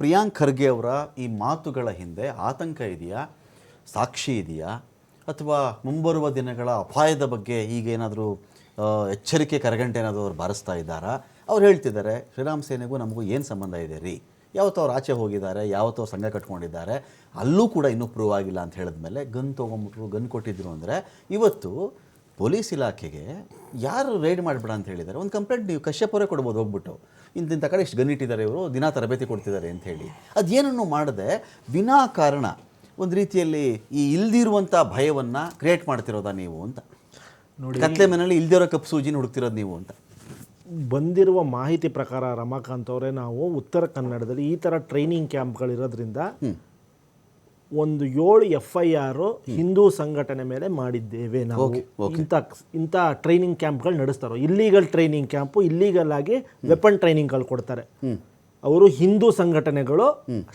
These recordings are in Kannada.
ಪ್ರಿಯಾಂಕ್ ಖರ್ಗೆ ಅವರ ಈ ಮಾತುಗಳ ಹಿಂದೆ ಆತಂಕ ಇದೆಯಾ? ಸಾಕ್ಷಿ ಇದೆಯಾ? ಅಥವಾ ಮುಂಬರುವ ದಿನಗಳ ಅಪಾಯದ ಬಗ್ಗೆ ಈಗ ಏನಾದರೂ ಎಚ್ಚರಿಕೆ ಕರಗಂಟೆ ಏನಾದರೂ ಅವ್ರು ಬಾರಿಸ್ತಾ ಇದ್ದಾರಾ? ಅವ್ರು ಹೇಳ್ತಿದ್ದಾರೆ, ಶ್ರೀರಾಮ್ ಸೇನೆಗೂ ನಮಗೂ ಏನು ಸಂಬಂಧ ಇದೆ ರೀ? ಯಾವತ್ತೋ ಅವ್ರು ಆಚೆ ಹೋಗಿದ್ದಾರೆ, ಯಾವತ್ತೋ ಸಂಘ ಕಟ್ಕೊಂಡಿದ್ದಾರೆ, ಅಲ್ಲೂ ಕೂಡ ಇನ್ನೂ ಪ್ರೂವ್ ಆಗಿಲ್ಲ ಅಂತ ಹೇಳಿದ್ಮೇಲೆ ಗನ್ ತೊಗೊಂಬಿಟ್ರು, ಗನ್ ಕೊಟ್ಟಿದ್ರು ಅಂದರೆ ಇವತ್ತು ಪೊಲೀಸ್ ಇಲಾಖೆಗೆ ಯಾರು ರೈಡ್ ಮಾಡಿಬಿಡ ಅಂತ ಹೇಳಿದ್ದಾರೆ? ಒಂದು ಕಂಪ್ಲೇಂಟ್ ನೀವು ಕಶ್ಯಪ್ ಅವರೇ ಕೊಡ್ಬೋದು ಹೋಗ್ಬಿಟ್ಟು. ಇಂತಿಂಥ ಕಡೆ ಇಷ್ಟು ಗನ್ ಇಟ್ಟಿದ್ದಾರೆ ಇವರು ದಿನ ತರಬೇತಿ ಕೊಡ್ತಿದ್ದಾರೆ ಅಂತ ಹೇಳಿ. ಅದೇನನ್ನು ಮಾಡದೆ ವಿನಾಕಾರಣ ಒಂದು ರೀತಿಯಲ್ಲಿ ಈ ಇಲ್ದಿರುವಂಥ ಭಯವನ್ನು ಕ್ರಿಯೇಟ್ ಮಾಡ್ತಿರೋದಾ ನೀವು ಅಂತ. ನೋಡಿ ಕತ್ಲೆ ಮನೆಯಲ್ಲಿ ಇಲ್ದಿರೋ ಕಪ್ಪು ಸೂಜಿನ ಹುಡುಕ್ತಿರೋದು ನೀವು ಅಂತ. ಬಂದಿರುವ ಮಾಹಿತಿ ಪ್ರಕಾರ ರಮಾಕಾಂತ್ ಅವರೇ ನಾವು ಉತ್ತರ ಕನ್ನಡದಲ್ಲಿ ಈ ಥರ ಟ್ರೈನಿಂಗ್ ಕ್ಯಾಂಪ್ಗಳಿರೋದ್ರಿಂದ ಒಂದು ಏಳು ಎಫ್ ಐ ಆರ್ ಹಿಂದೂ ಸಂಘಟನೆ ಮೇಲೆ ಮಾಡಿದ್ದೇವೆ ನಾವು. ಇಂಥ ಇಂಥ ಟ್ರೈನಿಂಗ್ ಕ್ಯಾಂಪ್ಗಳು ನಡೆಸ್ತಾರೋ ಇಲ್ಲೀಗಲ್ ಟ್ರೈನಿಂಗ್ ಕ್ಯಾಂಪು ಇಲ್ಲೀಗಲ್ ಆಗಿ ವೆಪನ್ ಟ್ರೈನಿಂಗ್ಗಳು ಕೊಡ್ತಾರೆ. ಅವರು ಹಿಂದೂ ಸಂಘಟನೆಗಳು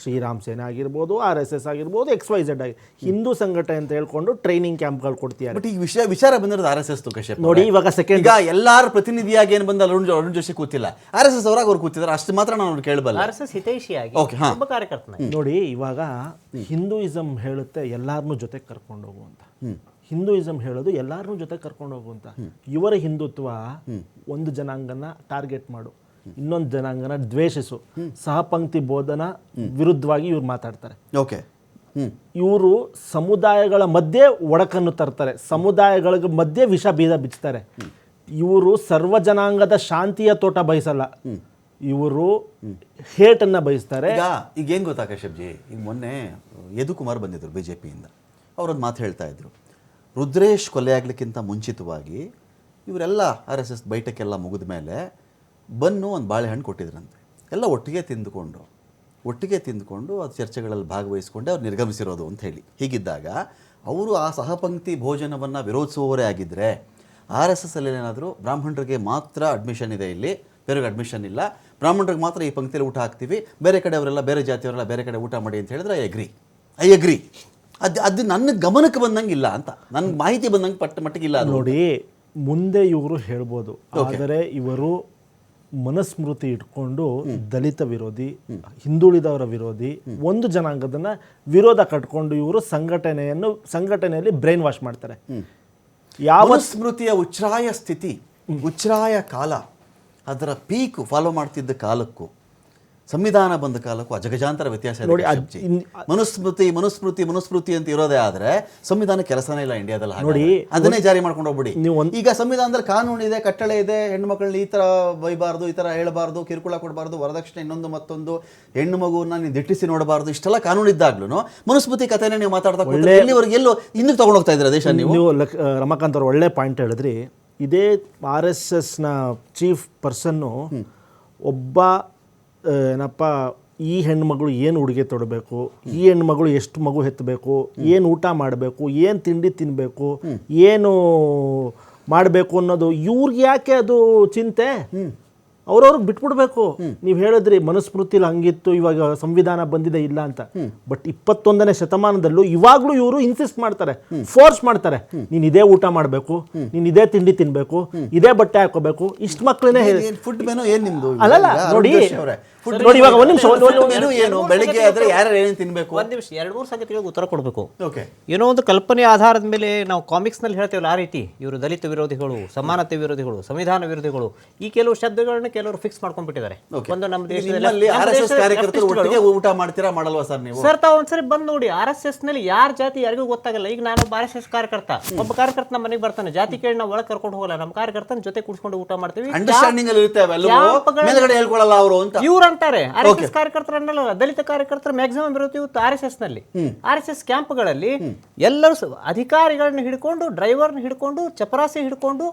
ಶ್ರೀರಾಮ್ ಸೇನೆ ಆಗಿರ್ಬೋದು ಆರ್ ಎಸ್ ಎಸ್ ಆಗಿರ್ಬೋದು ಎಕ್ಸ್ ವೈ ಝೆಡ್ ಆಗಿ ಹಿಂದೂ ಸಂಘಟನೆ ಅಂತ ಹೇಳ್ಕೊಂಡು ಟ್ರೈನಿಂಗ್ ಕ್ಯಾಂಪ್ಗಳು ಕೊಡ್ತೀಯ ಬಟ್ ಈ ವಿಷಯ ವಿಚಾರ ಬಂದಿರೋದು ಆರ್ ಎಸ್ ಎಸ್ ಕಶ್ಯಪ್ ನೋಡಿ ಇವಾಗ ಸೆಕೆಂಡ್ ಈಗ ಎಲ್ಲಾರು ಪ್ರತಿನಿಧಿಯಾಗಿ ಏನು ಬಂದ ಅರುಣ್ ಅರುಣ್ ಜೋಶಿ ಕೂತಿಲ್ಲ. ಆರ್ ಎಸ್ ಎಸ್ ಅವರಾಗ ಅವ್ರು ಕೂತಿದ್ದಾರೆ ಅಷ್ಟು ಮಾತ್ರ ನಾನು ಕೇಳಬಲ್ಲ. ಆರ್ ಎಸ್ ಎಸ್ ಹಿತೈಷಿಯಾಗಿ. ಒಬ್ಬ ಕಾರ್ಯಕರ್ತನಾಗಿ ನೋಡಿ ಇವಾಗ ಹಿಂದೂಯಿಸಮ್ ಹೇಳುತ್ತೆ ಎಲ್ಲಾರನ್ನೂ ಜೊತೆ ಕರ್ಕೊಂಡು ಹೋಗು ಅಂತ ಹಿಂದೂಯಿಸಮ್ ಹೇಳೋದು ಎಲ್ಲಾರನ್ನೂ ಜೊತೆ ಕರ್ಕೊಂಡು ಹೋಗು ಅಂತ ಇವರ ಹಿಂದುತ್ವ ಒಂದು ಜನಾಂಗನ ಟಾರ್ಗೆಟ್ ಮಾಡು. ಇನ್ನೊಂದು ಜನಾಂಗನ ದ್ವೇಷಿಸು. ಸಹಪಂಕ್ತಿ ಬೋಧನ ವಿರುದ್ಧವಾಗಿ ಇವ್ರು ಮಾತಾಡ್ತಾರೆ. ಓಕೆ. ಇವರು ಸಮುದಾಯಗಳ ಮಧ್ಯೆ ಒಡಕನ್ನು ತರ್ತಾರೆ. ಸಮುದಾಯಗಳ ಮಧ್ಯೆ ವಿಷ ಬೀದ ಬಿಚ್ತಾರೆ. ಇವರು ಸರ್ವ ಜನಾಂಗದ ಶಾಂತಿಯ ತೋಟ ಬಯಸಲ್ಲ. ಇವರು ಹೇಟನ್ನು ಬಯಸ್ತಾರೆ. ಈಗ ಈಗ ಏನು ಗೊತ್ತಾ ಕಶ್ಯಪ್ಜಿ? ಈಗ ಮೊನ್ನೆ ಯದುಕುಮಾರ್ ಬಂದಿದ್ರು ಬಿ ಜೆ ಪಿಯಿಂದ ಅವರೊಂದು ಮಾತು ಹೇಳ್ತಾ ಇದ್ರು. ರುದ್ರೇಶ್ ಕೊಲೆ ಆಗ್ಲಿಕ್ಕಿಂತ ಮುಂಚಿತವಾಗಿ ಇವರೆಲ್ಲ ಆರ್ ಎಸ್ ಎಸ್ ಬೈಟಕ್ಕೆಲ್ಲ ಮುಗಿದ ಮೇಲೆ ಬನ್ನು ಒಂದು ಬಾಳೆಹಣ್ಣು ಕೊಟ್ಟಿದ್ರಂತೆ. ಎಲ್ಲ ಒಟ್ಟಿಗೆ ತಿಂದುಕೊಂಡು ಒಟ್ಟಿಗೆ ತಿಂದುಕೊಂಡು ಅದು ಚರ್ಚೆಗಳಲ್ಲಿ ಭಾಗವಹಿಸ್ಕೊಂಡು ಅವ್ರು ನಿರ್ಗಮಿಸಿರೋದು ಅಂತ ಹೇಳಿ. ಹೀಗಿದ್ದಾಗ ಅವರು ಆ ಸಹಪಂಕ್ತಿ ಭೋಜನವನ್ನು ವಿರೋಧಿಸುವವರೇ ಆಗಿದ್ದರೆ ಆರ್ ಎಸ್ ಎಸ್ ಅಲ್ಲಿ ಏನಾದರೂ ಬ್ರಾಹ್ಮಣರಿಗೆ ಮಾತ್ರ ಅಡ್ಮಿಷನ್ ಇದೆ ಇಲ್ಲಿ ಬೇರೆಗೆ ಅಡ್ಮಿಷನ್ ಇಲ್ಲ ಬ್ರಾಹ್ಮಣರಿಗೆ ಮಾತ್ರ ಈ ಪಂಕ್ತಿಯಲ್ಲಿ ಊಟ ಹಾಕ್ತೀವಿ ಬೇರೆ ಕಡೆ ಅವರೆಲ್ಲ ಬೇರೆ ಜಾತಿಯವರೆಲ್ಲ ಬೇರೆ ಕಡೆ ಊಟ ಮಾಡಿ ಅಂತ ಹೇಳಿದ್ರೆ ಐ ಅಗ್ರಿ ಐ ಅಗ್ರಿ ಅದು ಅದು ನನ್ನ ಗಮನಕ್ಕೆ ಬಂದಂಗೆ ಇಲ್ಲ ಅಂತ. ನನಗೆ ಮಾಹಿತಿ ಬಂದಂಗೆ ಪಟ್ಟ ಮಟ್ಟಿಗೆ ಇಲ್ಲ ನೋಡಿ ಮುಂದೆ ಇವರು ಹೇಳ್ಬೋದು. ಆದರೆ ಇವರು ಮನಸ್ಮೃತಿ ಇಟ್ಕೊಂಡು ದಲಿತ ವಿರೋಧಿ ಹಿಂದುಳಿದವರ ವಿರೋಧಿ ಒಂದು ಜನಾಂಗದನ್ನ ವಿರೋಧ ಕಟ್ಕೊಂಡು ಇವರು ಸಂಘಟನೆಯನ್ನು ಸಂಘಟನೆಯಲ್ಲಿ ಬ್ರೈನ್ ವಾಶ್ ಮಾಡ್ತಾರೆ. ಯಾವ ಸ್ಮೃತಿಯ ಉಚ್ಛ್ರಾಯ ಸ್ಥಿತಿ ಉಚ್ಛ್ರಾಯ ಕಾಲ ಅದರ ಪೀಕ್ ಫಾಲೋ ಮಾಡ್ತಿದ್ದ ಕಾಲಕ್ಕೂ ಸಂವಿಧಾನ ಬಂದ ಕಾಲಕ್ಕೂ ಅಜಗಜಾಂತರ ವ್ಯತ್ಯಾಸ ಇದೆ ನೋಡಿ, ಕಶ್ಯಪ್ಜಿ. ಮನುಸ್ಮೃತಿ ಮನುಸ್ಮೃತಿ ಮನುಸ್ಮೃತಿ ಅಂತ ಇರೋದೇ ಆದ್ರೆ ಸಂವಿಧಾನ ಕೆಲಸನೇ ಇಲ್ಲ ಇಂಡಿಯಾದಲ್ಲಿ ನೋಡಿ, ಅದನ್ನೇ ಜಾರಿ ಮಾಡ್ಕೊಂಡು ಹೋಗ್ಬಿಡಿ. ನೀವು ಒಂದ್- ಈಗ ಸಂವಿಧಾನದಲ್ಲಿ ಕಾನೂನು ಇದೆ ಕಟ್ಟಳೆ ಇದೆ ಹೆಣ್ಣು ಮಕ್ಕಳನ್ನ ಈ ತರ ಬೈಬಾರ್ದು ಈ ತರ ಹೇಳಬಾರ್ದು ಕಿರುಕುಳ ಕೊಡಬಾರ್ದು ವರದಕ್ಷಿಣೆ ಇನ್ನೊಂದು ಮತ್ತೊಂದು ಹೆಣ್ಣು ಮಗುವನ್ನ ನೀವು ದಿಟ್ಟಿಸಿ ನೋಡಬಾರ್ದು ಇಷ್ಟೆಲ್ಲ ಕಾನೂನು ಇದ್ದಾಗ್ಲೂ ಮನುಸ್ಮೃತಿ ಕಥೆನೇ ನೀವು ಮಾತಾಡ್ತಾ ಕೂತ್ರೆ ಎಲ್ಲಿವರೆಗೆ ಎಲ್ಲೋ ಹಿಂದಕ್ಕೆ ತಗೊಂಡು ಹೋಗ್ತಾ ಇದ್ರೆ ದೇಶ ನೀವು? ನೀವು ಲಕ್- ಆ, ರಮಾಕಾಂತ್ ಅವ್ರು ಒಳ್ಳೆ ಪಾಯಿಂಟ್ ಹೇಳಿದ್ರಿ. ಇದೇ ಆರ್ ಎಸ್ ಎಸ್ನ ಚೀಫ್ ಪರ್ಸನ್ನು ಒಬ್ಬ ಏನಪ್ಪ ಈ ಹೆಣ್ಮಗಳು ಏನು ಉಡುಗೆ ತೊಡಬೇಕು? ಈ ಹೆಣ್ಮಗಳು ಎಷ್ಟು ಮಗು ಎತ್ತಬೇಕು ಏನು ಊಟ ಮಾಡಬೇಕು? ಏನು ತಿಂಡಿ ತಿನ್ನಬೇಕು ಏನು ಮಾಡಬೇಕು ಅನ್ನೋದು ಇವ್ರಿಗೆ ಯಾಕೆ ಅದು ಚಿಂತೆ? ಅವ್ರವ್ರಿಗೆ ಬಿಟ್ಬಿಡ್ಬೇಕು. ನೀವು ಹೇಳಿದ್ರಿ ಮನುಸ್ಮೃತಿಲಿ ಹಂಗಿತ್ತು ಇವಾಗ ಸಂವಿಧಾನ ಬಂದಿದೆ ಇಲ್ಲ ಅಂತ. ಬಟ್ ಇಪ್ಪತ್ತೊಂದನೇ ಶತಮಾನದಲ್ಲೂ ಇವಾಗ್ಲೂ ಇವರು ಇನ್ಸಿಸ್ಟ್ ಮಾಡ್ತಾರೆ ಫೋರ್ಸ್ ಮಾಡ್ತಾರೆ. ನೀನು ಇದೇ ಊಟ ಮಾಡಬೇಕು ನೀನು ಇದೇ ತಿಂಡಿ ತಿನ್ಬೇಕು ಇದೇ ಬಟ್ಟೆ ಹಾಕೋಬೇಕು ಇಷ್ಟು ಮಕ್ಳನ್ನೇ ಹೇಳಿ ಫುಡ್ ಮೆನು ಏನು ನಿಮ್ದು? ಅಲ್ಲಲ್ಲ, ನೋಡಿ, ನೋಡಿ, ಇವಾಗ ಒಂದ್ ನಿಮಿಷ, ಏನು? ಬೆಳಿಗ್ಗೆ ಆದ್ರೆ ಯಾರು ಏನು ತಿನ್ಬೇಕು? ಒಂದ್ ನಿಮಿಷ ಎರಡು ಮೂರು ಸಂಗತಿಗಳಿಗೆ ಉತ್ತರ ಕೊಡಬೇಕು. ಓಕೆ. ಏನೋ ಒಂದು ಕಲ್ಪನೆ ಆಧಾರದ ಮೇಲೆ ನಾವು ಕಾಮಿಕ್ಸ್ನಲ್ಲಿ ಹೇಳ್ತೇವಲ್ಲ ಆ ರೀತಿ ಇವರು ದಲಿತ ವಿರೋಧಿಗಳು ಸಮಾನತೆ ವಿರೋಧಿಗಳು ಸಂವಿಧಾನ ವಿರೋಧಿಗಳು ಈ ಕೆಲವು ಶಬ್ದಗಳನ್ನ ಕೆಲವರು ಫಿಕ್ಸ್ ಮಾಡ್ಕೊಂಡ್ಬಿಟ್ಟಿದ್ದಾರೆ. ಒಂದು ನಮ್ಮ ದೇಶದಲ್ಲಿ ಕಾರ್ಯಕರ್ತರು ಒಟ್ಟಿಗೆ ಊಟ ಮಾಡ್ತೀರಾ ಮಾಡಲ್ವಾ ಸರ್ ನೀವು? ಸರ್ ತಾವು ಒಂದ್ಸರಿ ಬಂದ್ ನೋಡಿ ಆರ್ ಎಸ್ ಎಸ್ನಲ್ಲಿ ಯಾರ ಜಾತಿ ಯಾರಿಗೂ ಗೊತ್ತಾಗಲ್ಲ. ಈಗ ನಾನು ಆರ್ ಎಸ್ ಎಸ್ ಕಾರ್ಯಕರ್ತ ಒಬ್ಬ ಕಾರ್ಯಕರ್ತ ನಮ್ಮ ಮನೆಗೆ ಬರ್ತಾನೆ. ಜಾತಿ ಕೇಳಿ ನಾವು ಒಳಗೆ ಕರ್ಕೊಂಡು ಹೋಗಲ್ಲ. ನಮ್ಮ ಕಾರ್ಯಕರ್ತನ ಜೊತೆ ಕೂಡಿಸ್ಕೊಂಡು ಊಟ ಮಾಡ್ತೀವಿ. ಅಂಡರ್ಸ್ಟ್ಯಾಂಡಿಂಗ್ ಅಲ್ಲಿ ಇರುತ್ತೆ ಅವೆಲ್ಲವೂ ಕ್ಯಾಂಪ್ಗಳ- ಮೇಲ್ಗಡೆ ಹೇಳ್ಕೊಳ್ಳಲ್ಲ ಅವರು ಅಂತ. ಇವ್ರು ಅಂತಾರೆ. ಆರ್ ಎಸ್ ಎಸ್ ಕಾರ್ಯಕರ್ತರು ಅನ್ನಲ್ಲ ದಲಿತ ಕಾರ್ಯಕರ್ತರ ಮ್ಯಾಕ್ಸಿಮಮ್ ಇರುತ್ತೆ ಇವತ್ತು ಆರ್ ಎಸ್ ಎಸ್ನಲ್ಲಿ ಆರ್ ಎಸ್ ಎಸ್ ಕ್ಯಾಂಪ್ಗಳಲ್ಲಿ ಎಲ್ಲರೂ ಅಧಿಕಾರಿಗಳನ್ನ ಹಿಡ್ಕೊಂಡು ಡ್ರೈವರ್ನ ಹಿಡ್ಕೊಂಡು ಚಪರಾಸಿ ಹಿಡ್ಕೊಂಡು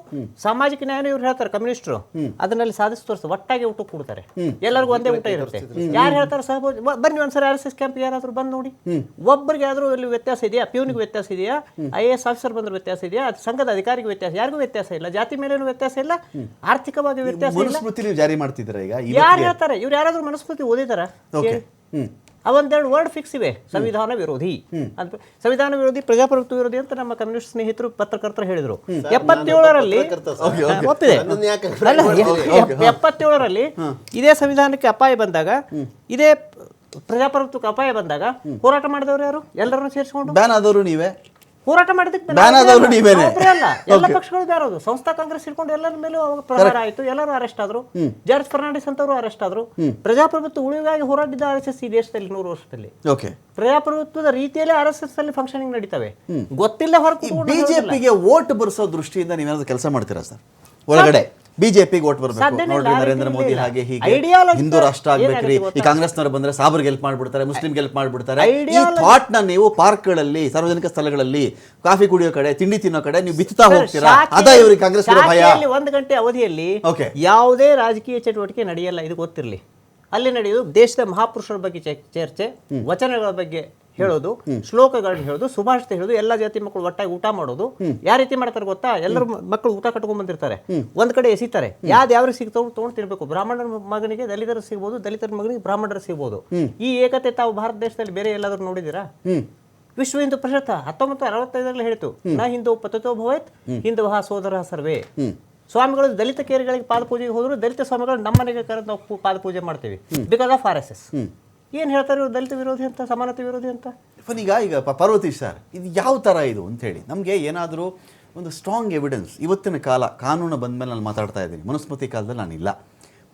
ಸಾಮಾಜಿಕ ನ್ಯಾಯ ಇವ್ರು ಹೇಳ್ತಾರೆ ಕಮ್ಯುನಿಸ್ಟರು ಅದನ್ನಲ್ಲಿ ಸಾಧಿಸಿ ತೋರಿಸ್ತಾರೆ ಒಟ್ಟಾಗಿ ಊಟ ಕೊಡ್ತಾರೆ. ಎಲ್ಲರಿಗೂ ಒಂದೇ ಊಟ ಇರುತ್ತೆ. ಯಾರು ಹೇಳ್ತಾರೆ ಸಹ ಬನ್ನಿ ಒಂದ್ಸರಿ ಆರ್ ಎಸ್ ಎಸ್ ಕ್ಯಾಂಪ್ ಯಾರಾದ್ರೂ ಬಂದು ನೋಡಿ. ಒಬ್ಬರಿಗೆ ಆದ್ರೂ ಇಲ್ಲಿ ವ್ಯತ್ಯಾಸ ಇದೆಯಾ? ಪ್ಯೂನಿಗೆ ವ್ಯತ್ಯಾಸ ಇದೆಯಾ? ಐ ಎ ಎಸ್ ಆಫೀಸರ್ ಬಂದ್ರೆ ವ್ಯತ್ಯಾಸ ಇದೆಯಾ? ಅದು ಸಂಘದ ಅಧಿಕಾರಿಗೆ ವ್ಯತ್ಯಾಸ ಯಾರಿಗೂ ವ್ಯತ್ಯಾಸ ಇಲ್ಲ. ಜಾತಿ ಮೇಲೇನು ವ್ಯತ್ಯಾಸ ಇಲ್ಲ ಆರ್ಥಿಕವಾಗಿ ವ್ಯತ್ಯಾಸ ಇಲ್ಲ. ಜಾರಿ ಮಾಡ್ತಿದ್ದಾರೆ ಈಗ? ಯಾರು ಹೇಳ್ತಾರೆ? ಇವ್ರು ಯಾರಾದ್ರೂ ಮನಸ್ಮೃತಿ ಓದಿದಾರ? ಅವೊಂದೆರಡು ವರ್ಡ್ ಫಿಕ್ಸ್ ಇವೆ. ಸಂವಿಧಾನ ವಿರೋಧಿ. ಅಂತ ಸಂವಿಧಾನ ವಿರೋಧಿ ಪ್ರಜಾಪ್ರಭುತ್ವ ವಿರೋಧಿ ಅಂತ ನಮ್ಮ ಕಮ್ಯುನಿಸ್ಟ್ ಸ್ನೇಹಿತರು ಪತ್ರಕರ್ತರು ಹೇಳಿದ್ರು. ಎಪ್ಪತ್ತೇಳರಲ್ಲಿ ಒಪ್ಪಿದೆ. ಎಪ್ಪತ್ತೇಳರಲ್ಲಿ ಇದೇ ಸಂವಿಧಾನಕ್ಕೆ ಅಪಾಯ ಬಂದಾಗ ಇದೇ ಪ್ರಜಾಪ್ರಭುತ್ವಕ್ಕೆ ಅಪಾಯ ಬಂದಾಗ ಹೋರಾಟ ಮಾಡಿದವರು ಯಾರು? ಎಲ್ಲರನ್ನು ಸೇರಿಸಿಕೊಂಡು? ಬ್ಯಾನ್ ಆದವರು ನೀವೇ? ಹೋರಾಟ ಮಾಡಿದಕ್ಕೆ ಬ್ಯಾನ್ ಆದವರು ನೀವೇನೆ. ಅಲ್ಲ. ಎಲ್ಲ ಪಕ್ಷಗಳು ಬ್ಯಾರೋದು ಸಂಸ್ಥಾ ಕಾಂಗ್ರೆಸ್ ಇಟ್ಕೊಂಡು ಎಲ್ಲರ ಮೇಲೂ ಅವಾಗ ಪ್ರಹಾರ ಆಯ್ತು ಎಲ್ಲರೂ ಅರೆಸ್ಟ್ ಆದ್ರು. ಜಾರ್ಜ್ ಫರ್ನಾಂಡಿಸ್ ಅಂತವರು ಅರೆಸ್ಟ್ ಆದ್ರು. ಪ್ರಜಾಪ್ರಭುತ್ವ ಉಳಿಗಾಗಿ ಹೋರಾಡಿದ ಆರ್ ಎಸ್ ಎಸ್ ಈ ದೇಶದಲ್ಲಿ ನೂರು ವರ್ಷದಲ್ಲಿ. ಓಕೆ ಪ್ರಜಾಪ್ರಭುತ್ವದ ರೀತಿಯಲ್ಲಿ ಆರ್ ಎಸ್ ಎಸ್ ಅಲ್ಲಿ ಫಂಕ್ಷನಿಂಗ್ ನಡೀತವೆ. ಗೊತ್ತಿಲ್ಲ ಹೊರತು ಬಿಜೆಪಿಗೆ ವೋಟ್ ಬರೆಸೋ ದೃಷ್ಟಿಯಿಂದ ನೀವೇನಾದ್ರು ಕೆಲಸ ಮಾಡ್ತೀರಾ ಸರ್? ಒಳಗಡೆ. ಬಿಜೆಪಿಗೆ ಓಟ್ ಬರ್ಬೇಕು. ನೋಡ್ರಿ ನರೇಂದ್ರ ಮೋದಿ ಹಾಗೆ ಹೀಗೆ ಹಿಂದೂ ರಾಷ್ಟ್ರ ಆಗ್ಬೇಕ್ರಿ. ಈ ಕಾಂಗ್ರೆಸ್ನವರು ಬಂದ್ರೆ ಸಾಬರ್ ಹೆಲ್ಪ್ ಮಾಡ್ಬಿಡ್ತಾರೆ ಮುಸ್ಲಿಂ ಹೆಲ್ಪ್ ಮಾಡ್ಬಿಡ್ತಾರೆ. ಈ ಥಾಟ್ನ ನೀವು ಪಾರ್ಕ್ಗಳಲ್ಲಿ ಸಾರ್ವಜನಿಕ ಸ್ಥಳಗಳಲ್ಲಿ ಕಾಫಿ ಕುಡಿಯೋ ಕಡೆ ತಿಂಡಿ ತಿನ್ನೋ ಕಡೆ ನೀವು ಬಿತ್ತಾ ಹೋಗ್ತೀರಾ? ಅದ ಇವ್ರಿಗೆ ಕಾಂಗ್ರೆಸ್ ಭಯ. ಒಂದು ಗಂಟೆ ಅವಧಿಯಲ್ಲಿ. ಯಾವುದೇ ರಾಜಕೀಯ ಚಟುವಟಿಕೆ ನಡೆಯಲ್ಲ ಇದು ಗೊತ್ತಿರಲಿ. ಅಲ್ಲಿ ನಡೆಯೋದು ದೇಶದ ಮಹಾಪುರುಷರ ಬಗ್ಗೆ ಚರ್ಚೆ ವಚನಗಳ ಬಗ್ಗೆ ಹೇಳೋದು ಶ್ಲೋಕಗಳನ್ನ ಹೇಳೋದು ಸುಭಾಷಿತ ಹೇಳೋದು ಎಲ್ಲ ಜಾತಿ ಮಕ್ಕಳು ಒಟ್ಟಾಗಿ ಊಟ ಮಾಡೋದು. ಯಾವ ರೀತಿ ಮಾಡ್ತಾರೆ ಗೊತ್ತಾ? ಎಲ್ಲರೂ ಮಕ್ಕಳು ಊಟ ಕಟ್ಕೊಂಡ್ ಬಂದಿರ್ತಾರೆ. ಒಂದ್ ಕಡೆ ಎಸಿತಾರೆ. ಯಾವ್ದು ಯಾವ ಸಿಗ್ತಾವ್ ತೊಗೊಂಡು ತಿನ್ಬೇಕು. ಬ್ರಾಹ್ಮಣರ ಮಗನಿಗೆ ದಲಿತರ ಸಿಗ್ಬೋದು ದಲಿತರ ಮಗನಿಗೆ ಬ್ರಾಹ್ಮಣರ ಸಿಗ್ಬೋದು. ಈ ಏಕತೆ ತಾವು ಭಾರತ ದೇಶದಲ್ಲಿ ಬೇರೆ ಎಲ್ಲಾದ್ರೂ ನೋಡಿದಿರಾ ವಿಶ್ವ ಹಿಂದೂ ಪ್ರಶಸ್ತ ಹತ್ತೊಂಬತ್ತು ಅರವತ್ತೈದರಲ್ಲಿ ಹೇಳಿತು. ನಾ ಹಿಂದೂ ಪತತೋ ಭವೇತ್ ಹಿಂದೂ ಸೋದರ ಸರ್ವೇ. ಸ್ವಾಮಿಗಳು ದಲಿತ ಕೇರಿಗಳಿಗೆ ಪಾದ ಪೂಜೆಗೆ ಹೋದ್ರು ದಲಿತ ಸ್ವಾಮಿಗಳು ನಮ್ಮನೆಗೆ ಕರೆದು ನಾವು ಪಾದ ಪೂಜೆ ಮಾಡ್ತೀವಿ. Because of R S S ಏನ್ ಹೇಳ್ತಾರೆ ದಲಿತ ವಿರೋಧಿ ಅಂತ, ಸಮಾನತೆ ವಿರೋಧಿ ಅಂತ? ಈಗ ಈಗ ಪಾರ್ವತಿ ಸರ್, ಇದು ಯಾವ ಥರ ಇದು ಅಂತ ಹೇಳಿ ನಮಗೆ ಏನಾದರೂ ಒಂದು ಸ್ಟ್ರಾಂಗ್ ಎವಿಡೆನ್ಸ್ ಇವತ್ತಿನ ಕಾಲ, ಕಾನೂನು ಬಂದ ಮೇಲೆ ನಾನು ಮಾತಾಡ್ತಾ ಇದ್ದೀನಿ. ಮನುಸ್ಮೃತಿ ಕಾಲದಲ್ಲಿ ನಾನಿಲ್ಲ.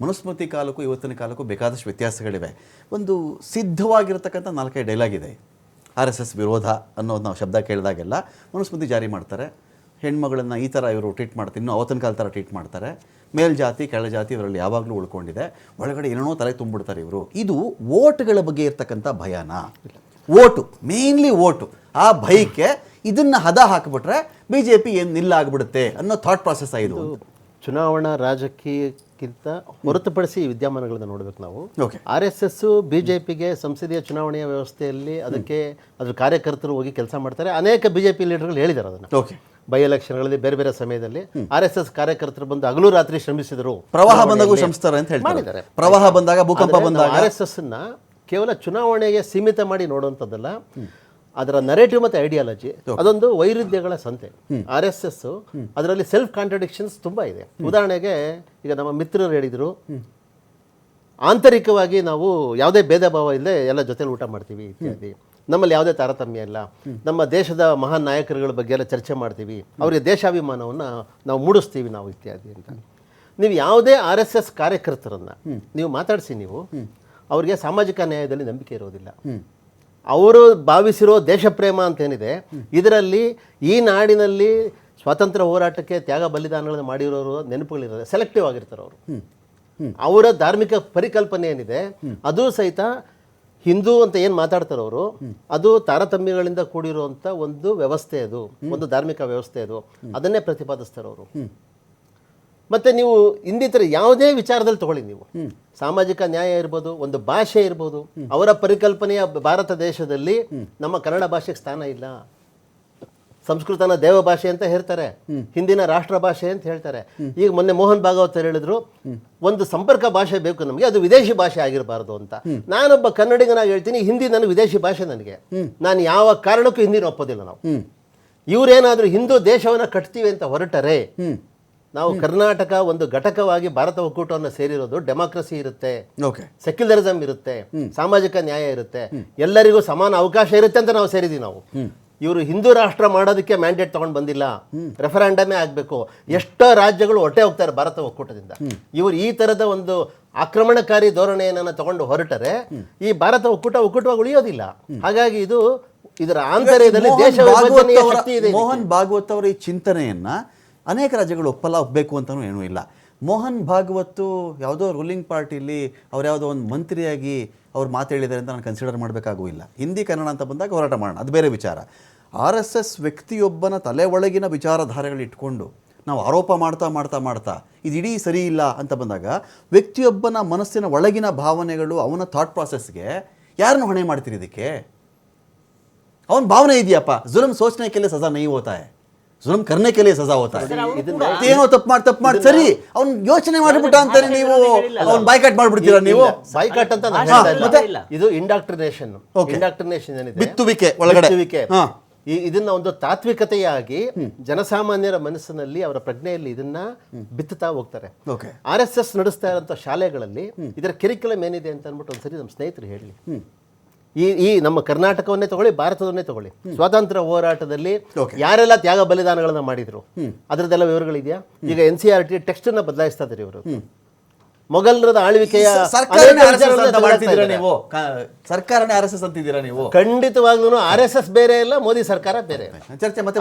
ಮನುಸ್ಮೃತಿ ಕಾಲಕ್ಕೂ ಇವತ್ತಿನ ಕಾಲಕ್ಕೂ ಬೇಕಾದಷ್ಟು ವ್ಯತ್ಯಾಸಗಳಿವೆ. ಒಂದು ಸಿದ್ಧವಾಗಿರತಕ್ಕಂಥ ನಾಲ್ಕೈದು ಡೈಲಾಗ್ ಇದೆ. ಆರ್ ಎಸ್ ಎಸ್ ವಿರೋಧ ಅನ್ನೋದು ನಾವು ಶಬ್ದ ಕೇಳಿದಾಗೆಲ್ಲ ಮನುಸ್ಮೃತಿ ಜಾರಿ ಮಾಡ್ತಾರೆ. ಹೆಣ್ಮಗಳನ್ನ ಈ ಥರ ಇವರು ಟ್ರೀಟ್ ಮಾಡ್ತಾರೆ ಇನ್ನೂ ಅವತ್ತಿನ ಕಾಲ ಥರ ಟ್ರೀಟ್ ಮಾಡ್ತಾರೆ. ಮೇಲ್ಜಾತಿ ಕೆಳಜಾತಿ ಇವರಲ್ಲಿ ಯಾವಾಗಲೂ ಉಳ್ಕೊಂಡಿದೆ. ಒಳಗಡೆ ಏನೋ ತಲೆ ತುಂಬಿಡ್ತಾರೆ ಇವರು. ಇದು ಓಟ್ಗಳ ಬಗ್ಗೆ ಇರ್ತಕ್ಕಂಥ ಭಯನ. Vote mainly vote. ಆ ಭಯಕ್ಕೆ ಇದನ್ನು ಹದ ಹಾಕಿಬಿಟ್ರೆ ಬಿ ಜೆ ಪಿ ಏನು ನಿಲ್ಲ ಆಗಿಬಿಡುತ್ತೆ ಅನ್ನೋ ಥಾಟ್ ಪ್ರಾಸೆಸ್ ಆಯಿತು ಚುನಾವಣಾ ರಾಜಕೀಯಕ್ಕಿಂತ ಹೊರತುಪಡಿಸಿ ಈ ನೋಡಬೇಕು ನಾವು. ಆರ್ ಎಸ್ ಎಸ್ ಬಿಜೆಪಿಗೆ ಸಂಸದೀಯ ಚುನಾವಣೆಯ ವ್ಯವಸ್ಥೆಯಲ್ಲಿ ಅದಕ್ಕೆ ಅದ್ರ ಕಾರ್ಯಕರ್ತರು ಹೋಗಿ ಕೆಲಸ ಮಾಡ್ತಾರೆ. ಅನೇಕ ಬಿಜೆಪಿ ಲೀಡರ್ಗಳು ಹೇಳಿದ್ದಾರೆ ಅದನ್ನ. ಓಕೆ ಬೈ ಎಲೆಕ್ಷನ್ಗಳಲ್ಲಿ ಬೇರೆ ಬೇರೆ ಸಮಯದಲ್ಲಿ ಆರ್ ಎಸ್ ಎಸ್ ಕಾರ್ಯಕರ್ತರು ಬಂದು ಹಗಲು ರಾತ್ರಿ ಶ್ರಮಿಸಿದರು. ಪ್ರವಾಹ ಬಂದಾಗ ಶ್ರಮಿಸ್ತಾರೆ ಅಂತ ಹೇಳಿದ್ದಾರೆ. ಪ್ರವಾಹ ಬಂದಾಗ ಭೂಕಂಪ ಬಂದಾಗ ಆರ್ ಎಸ್ ಎಸ್ ಕೇವಲ ಚುನಾವಣೆಗೆ ಸೀಮಿತ ಮಾಡಿ ನೋಡುವಂಥದ್ದಲ್ಲ. ಅದರ ನರೇಟಿವ್ ಮತ್ತು ಐಡಿಯಾಲಜಿ ಅದೊಂದು ವೈರುಧ್ಯಗಳ ಸಂತೆ. ಆರ್ ಎಸ್ ಎಸ್ ಅದರಲ್ಲಿ ಸೆಲ್ಫ್ ಕಾಂಟ್ರಡಿಕ್ಷನ್ಸ್ ತುಂಬಾ ಇದೆ. ಉದಾಹರಣೆಗೆ ಈಗ ನಮ್ಮ ಮಿತ್ರರು ಹೇಳಿದರು ಆಂತರಿಕವಾಗಿ ನಾವು ಯಾವುದೇ ಭೇದ ಭಾವ ಇಲ್ಲದೆ ಎಲ್ಲ ಜೊತೆಲಿ ಊಟ ಮಾಡ್ತೀವಿ ಇತ್ಯಾದಿ. ನಮ್ಮಲ್ಲಿ ಯಾವುದೇ ತಾರತಮ್ಯ ಇಲ್ಲ. ನಮ್ಮ ದೇಶದ ಮಹಾನ್ ನಾಯಕರುಗಳ ಬಗ್ಗೆ ಎಲ್ಲ ಚರ್ಚೆ ಮಾಡ್ತೀವಿ. ಅವರಿಗೆ ದೇಶಾಭಿಮಾನವನ್ನು ನಾವು ಮೂಡಿಸ್ತೀವಿ ನಾವು ಇತ್ಯಾದಿ ಅಂತ. ನೀವು ಯಾವುದೇ ಆರ್ ಎಸ್ ಎಸ್ ಕಾರ್ಯಕರ್ತರನ್ನ ನೀವು ಮಾತಾಡಿಸಿ ನೀವು ಅವರಿಗೆ ಸಾಮಾಜಿಕ ನ್ಯಾಯದಲ್ಲಿ ನಂಬಿಕೆ ಇರೋದಿಲ್ಲ. ಅವರು ಭಾವಿಸಿರೋ ದೇಶ ಪ್ರೇಮ ಅಂತೇನಿದೆ ಇದರಲ್ಲಿ ಈ ನಾಡಿನಲ್ಲಿ ಸ್ವಾತಂತ್ರ್ಯ ಹೋರಾಟಕ್ಕೆ ತ್ಯಾಗ ಬಲಿದಾನಗಳನ್ನು ಮಾಡಿರೋರು ನೆನಪುಗಳಿರೋದು ಸೆಲೆಕ್ಟಿವ್ ಆಗಿರ್ತಾರೆ ಅವರು. ಅವರ ಧಾರ್ಮಿಕ ಪರಿಕಲ್ಪನೆ ಏನಿದೆ ಅದು ಸಹಿತ ಹಿಂದೂ ಅಂತ ಏನು ಮಾತಾಡ್ತಾರೆ ಅವರು ಅದು ತಾರತಮ್ಯಗಳಿಂದ ಕೂಡಿರುವಂಥ ಒಂದು ವ್ಯವಸ್ಥೆ ಅದು ಒಂದು ಧಾರ್ಮಿಕ ವ್ಯವಸ್ಥೆ ಅದು. ಅದನ್ನೇ ಪ್ರತಿಪಾದಿಸ್ತಾರೆ ಅವರು. ಮತ್ತೆ ನೀವು ಇನ್ನಿತರ ಯಾವುದೇ ವಿಚಾರದಲ್ಲಿ ತಗೊಳ್ಳಿ ನೀವು. ಸಾಮಾಜಿಕ ನ್ಯಾಯ ಇರ್ಬೋದು ಒಂದು ಭಾಷೆ ಇರ್ಬೋದು ಅವರ ಪರಿಕಲ್ಪನೆಯ ಭಾರತ ದೇಶದಲ್ಲಿ ನಮ್ಮ ಕನ್ನಡ ಭಾಷೆಗೆ ಸ್ಥಾನ ಇಲ್ಲ. ಸಂಸ್ಕೃತನ ದೇವ ಭಾಷೆ ಅಂತ ಹೇಳ್ತಾರೆ ಹಿಂದಿನ ರಾಷ್ಟ್ರ ಭಾಷೆ ಅಂತ ಹೇಳ್ತಾರೆ. ಈಗ ಮೊನ್ನೆ ಮೋಹನ್ ಭಾಗವತ್ ಹೇಳಿದ್ರು ಒಂದು ಸಂಪರ್ಕ ಭಾಷೆ ಬೇಕು ನಮಗೆ ಅದು ವಿದೇಶಿ ಭಾಷೆ ಆಗಿರಬಾರ್ದು ಅಂತ. ನಾನೊಬ್ಬ ಕನ್ನಡಿಗನಾಗಿ ಹೇಳ್ತೀನಿ ಹಿಂದಿ ನನಗೆ ವಿದೇಶಿ ಭಾಷೆ ನನಗೆ. ನಾನು ಯಾವ ಕಾರಣಕ್ಕೂ ಹಿಂದಿನ ಒಪ್ಪೋದಿಲ್ಲ ನಾವು. ಇವರೇನಾದರೂ ಹಿಂದೂ ದೇಶವನ್ನ ಕಟ್ತೀವಿ ಅಂತ ಹೊರಟರೆ ನಾವು ಕರ್ನಾಟಕ ಒಂದು ಘಟಕವಾಗಿ ಭಾರತ ಒಕ್ಕೂಟವನ್ನು ಸೇರಿರೋದು ಡೆಮಾಕ್ರಸಿ ಇರುತ್ತೆ. ಸೆಕ್ಯುಲರಿಸಮ್ ಇರುತ್ತೆ. ಸಾಮಾಜಿಕ ನ್ಯಾಯ ಇರುತ್ತೆ. ಎಲ್ಲರಿಗೂ ಸಮಾನ ಅವಕಾಶ ಇರುತ್ತೆ ಅಂತ ನಾವು ಸೇರಿದೀವಿ ನಾವು. ಇವರು ಹಿಂದೂ ರಾಷ್ಟ್ರ ಮಾಡೋದಕ್ಕೆ ಮ್ಯಾಂಡೇಟ್ ತಗೊಂಡು ಬಂದಿಲ್ಲ. ರೆಫರೆಂಡಮೇ ಆಗಬೇಕು. ಎಷ್ಟೋ ರಾಜ್ಯಗಳು ಹೊಟ್ಟೆ ಹೋಗ್ತಾರೆ ಭಾರತ ಒಕ್ಕೂಟದಿಂದ. ಇವರು ಈ ತರದ ಒಂದು ಆಕ್ರಮಣಕಾರಿ ಧೋರಣೆಯನ್ನು ತಗೊಂಡು ಹೊರಟರೆ ಈ ಭಾರತ ಒಕ್ಕೂಟ ಒಕ್ಕೂಟವಾಗಿ ಉಳಿಯೋದಿಲ್ಲ. ಹಾಗಾಗಿ ಇದು ಇದರ ಆಂತರ್ಯದಲ್ಲಿ ದೇಶ ಮೋಹನ್ ಭಾಗವತ್ ಅವರ ಈ ಚಿಂತನೆಯನ್ನ ಅನೇಕ ರಾಜ್ಯಗಳು ಒಪ್ಪಲ್ಲ ಒಪ್ಪಬೇಕು ಅಂತಲೂ ಏನೂ ಇಲ್ಲ. ಮೋಹನ್ ಭಾಗವತ್ತು ಯಾವುದೋ ರೂಲಿಂಗ್ ಪಾರ್ಟಿಲಿ ಅವ್ರು ಯಾವುದೋ ಒಂದು ಮಂತ್ರಿಯಾಗಿ ಅವ್ರು ಮಾತಾಡಿದ್ದಾರೆ ಅಂತ ನಾನು ಕನ್ಸಿಡರ್ ಮಾಡಬೇಕಾಗೂ ಇಲ್ಲ. ಹಿಂದಿ, ಕನ್ನಡ ಅಂತ ಬಂದಾಗ ಹೋರಾಟ ಮಾಡೋಣ, ಅದು ಬೇರೆ ವಿಚಾರ. ಆರ್ ಎಸ್ ಎಸ್ ವ್ಯಕ್ತಿಯೊಬ್ಬನ ತಲೆ ಒಳಗಿನ ವಿಚಾರಧಾರೆಗಳಿಟ್ಕೊಂಡು ನಾವು ಆರೋಪ ಮಾಡ್ತಾ ಮಾಡ್ತಾ ಮಾಡ್ತಾ, ಇದು ಇಡೀ ಸರಿ ಇಲ್ಲ ಅಂತ ಬಂದಾಗ ವ್ಯಕ್ತಿಯೊಬ್ಬನ ಮನಸ್ಸಿನ ಒಳಗಿನ ಭಾವನೆಗಳು ಅವನ ಥಾಟ್ ಪ್ರಾಸೆಸ್ಗೆ ಯಾರನ್ನು ಹೊಣೆ ಮಾಡ್ತೀರಿ ಇದಕ್ಕೆ? ಅವನ ಭಾವನೆ ಇದೆಯಪ್ಪ. ಜುಲಮ್ ಸೋಚನೆ ಕೆಲಸ ಸದಾ ನೈ ಹೋತಾಯೆ ಜುಲಮ್ ಕರ್ನೆ ಕೆಲೆ ಸಜಾ ಹೋತಾ ಏನೋ ತಪ್ಪು ಮಾಡಿ ತಪ್ಪು ಮಾಡಿ. ಸರಿ ಅವ್ನು ಯೋಚನೆ ಮಾಡಿಬಿಟ್ಟ ಅಂತಾನೆ ನೀವು ಅವ್ನು ಬೈಕಾಟ್ ಮಾಡ್ಬಿಡ್ತೀರಾ ನೀವು? ಬೈಕಾಟ್ ಅಂತ ಮತ್ತೆ ಇದು ಇಂಡಾಕ್ಟ್ರಿನೇಷನ್ ಇಂಡಾಕ್ಟ್ರಿನೇಷನ್ ಏನಿದೆ? ಬಿತ್ತುವಿಕೆ ಒಳಗಡೆ. ಬಿತ್ತುವಿಕೆ. ಈ ಇದನ್ನ ಒಂದು ತಾತ್ವಿಕತೆಯಾಗಿ ಜನಸಾಮಾನ್ಯರ ಮನಸ್ಸಿನಲ್ಲಿ ಅವರ ಪ್ರಜ್ಞೆಯಲ್ಲಿ ಇದನ್ನ ಬಿತ್ತುತ್ತಾ ಹೋಗ್ತಾರೆ. ಆರ್ ಎಸ್ ಎಸ್ ನಡೆಸ್ತಾ ಇರೋಂಥ ಶಾಲೆಗಳಲ್ಲಿ ಇದರ ಕಿರಿಕುಲಮ್ ಏನಿದೆ ಅಂತ ಅಂದ್ಬಿಟ್ಟು ಒಂದ್ಸರಿ ನಮ್ಮ ಸ್ನೇಹಿತರು ಹೇಳಿ. ಈ ಈ ನಮ್ಮ ಕರ್ನಾಟಕವನ್ನೇ ತಗೊಳ್ಳಿ ಭಾರತವನ್ನೇ ತಗೊಳ್ಳಿ. ಸ್ವಾತಂತ್ರ್ಯ ಹೋರಾಟದಲ್ಲಿ ಯಾರೆಲ್ಲ ತ್ಯಾಗ ಬಲಿದಾನಗಳನ್ನ ಮಾಡಿದ್ರು ಅದರದ್ದೆಲ್ಲ ವಿವರಗಳಿದೆಯಾ? ಈಗ N C R T text ಅನ್ನ ಬದಲಾಯಿಸ್ತಾ ಇದ್ದಾರೆ ಇವರು ಮೊಘಲರದ ಆಳ್ವಿಕೆಯ ನೀವು? ಸರ್ಕಾರನೇ ಆರ್ ಎಸ್ ಎಸ್ ಅಂತಿದ್ದೀರಾ ನೀವು? ಖಂಡಿತವಾಗ್ಲೂ ಆರ್ ಎಸ್ ಎಸ್ ಬೇರೆ ಇಲ್ಲ ಮೋದಿ ಸರ್ಕಾರ ಬೇರೆ ಚರ್ಚೆ ಮತ್ತೆ